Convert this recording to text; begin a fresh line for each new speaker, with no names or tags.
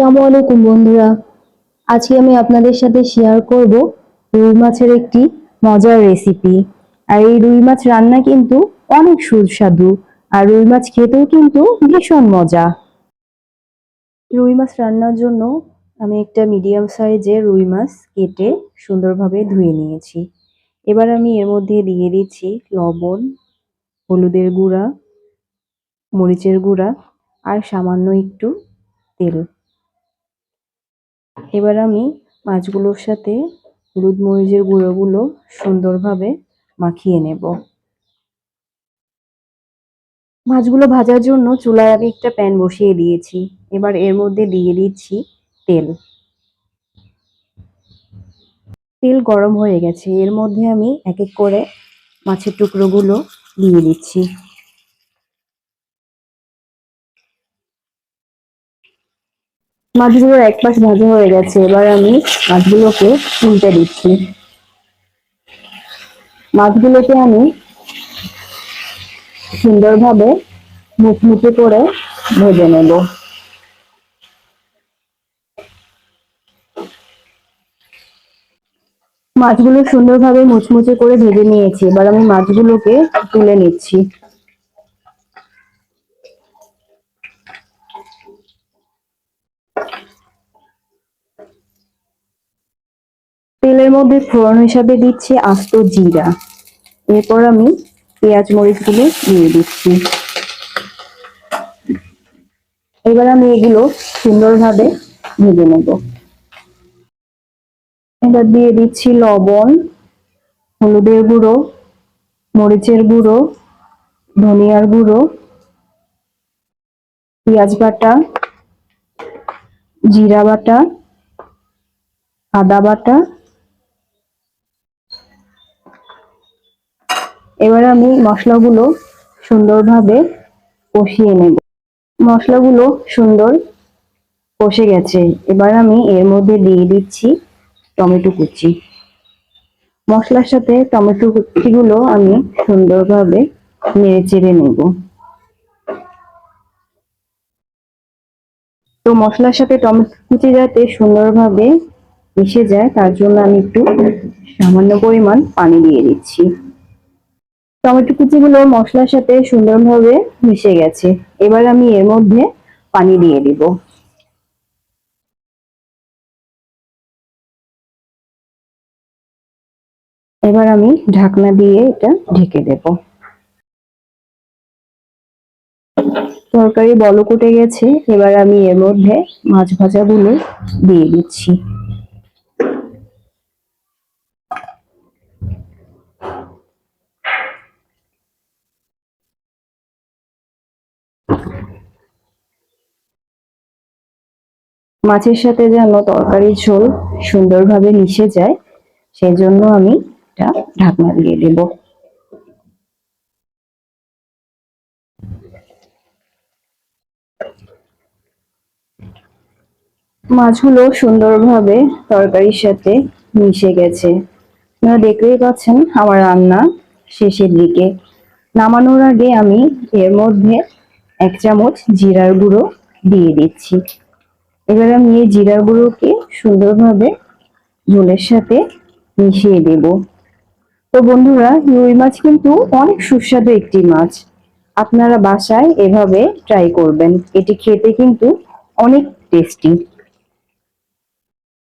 আসসালামু আলাইকুম, বন্ধুরা। আজকে আমি আপনাদের সাথে শেয়ার করব রুই মাছের একটি মজার রেসিপি আর এই রুই মাছ রান্না কিন্তু অনেক সুস্বাদু, আর রুই মাছ খেতেও কিন্তু ভীষণ মজা। রুই মাছ রান্নার জন্য আমি একটা মিডিয়াম সাইজের রুই মাছ কেটে সুন্দরভাবে ধুয়ে নিয়েছি। এবার আমি এর মধ্যে দিয়ে দিচ্ছি লবণ, হলুদের গুঁড়া, মরিচের গুঁড়া, আর সামান্য একটু তেল। এবার আমি মাছগুলোর সাথে হলুদ মরিচের গুঁড়োগুলো সুন্দরভাবে মাখিয়ে নেব। মাছগুলো ভাজার জন্য চুলায় আমি একটা প্যান বসিয়ে দিয়েছি। এবার এর মধ্যে দিয়ে দিচ্ছি তেল। তেল গরম হয়ে গেছে। এর মধ্যে আমি এক এক করে মাছের টুকরোগুলো দিয়ে দিচ্ছি। মাছগুলো এক পাশ ভাজা হয়ে গেছে, এবার আমি মাছগুলোকে উল্টে দিচ্ছি। মাছগুলোকে আমি সুন্দরভাবে মুচমুচে করে ভেজে নেব। মাছগুলো সুন্দরভাবে মুচমুচে করে ভেজে নিয়েছি, এবার আমি মাছগুলোকে তুলে নিচ্ছি। তেলের মধ্যে ফোড়ন হিসাবে দিচ্ছি আস্ত জিরা। এরপর আমি পেঁয়াজ মরিচগুলো দিয়ে দিচ্ছি। এবার আমি এগুলো সুন্দরভাবে ভেজে নেব। এবার দিয়ে দিচ্ছি লবণ, হলুদের গুঁড়ো, মরিচের গুঁড়ো, ধনিয়ার গুঁড়ো, পেঁয়াজ বাটা, জিরা বাটা, আদা বাটা এবার আমি মশলাগুলো সুন্দরভাবে কষিয়ে নেব। মশলাগুলো সুন্দর কষে গেছে। এবার আমি এর মধ্যে দিয়ে দিচ্ছি টমেটো কুচি। মশলার সাথে টমেটো কুচিগুলো আমি সুন্দরভাবে নেড়ে চেড়ে নেব। তো মশলার সাথে টমেটো কুচি যাতে সুন্দরভাবে মিশে যায়, তার জন্য আমি একটু সামান্য পরিমাণ পানি দিয়ে দিচ্ছি। টমেটো কুচিগুলো মশলার সাথে সুন্দরভাবে মিশে গেছে। এবার আমি এর মধ্যে পানি দিয়ে দিব। এবার আমি ঢাকনা দিয়ে এটা ঢেকে দেব। তরকারি বলক উঠে গেছে। এবার আমি এর মধ্যে মাছ ভাজাগুলো দিয়ে দিচ্ছি। মাছের সাথে যেন তরকারির ঝোল সুন্দরভাবে মিশে যায় সেই জন্য আমি এটা ঢাকনা দিয়ে দেব। মাছগুলো সুন্দরভাবে তরকারির সাথে মিশে গেছে। আপনারা দেখতেই পাচ্ছেন আমার রান্না শেষের দিকে। নামানোর আগে আমি এর মধ্যে এক চামচ জিরার গুঁড়ো দিয়ে দিচ্ছি। এবার আমি এই জিরার গুঁড়োকে সুন্দরভাবে ঝোলের সাথে মিশিয়ে দেব। তো বন্ধুরা, রুই মাছ কিন্তু অনেক সুস্বাদু একটি মাছ। আপনারা বাসায় এভাবে ট্রাই করবেন। এটি খেতে কিন্তু অনেক টেস্টি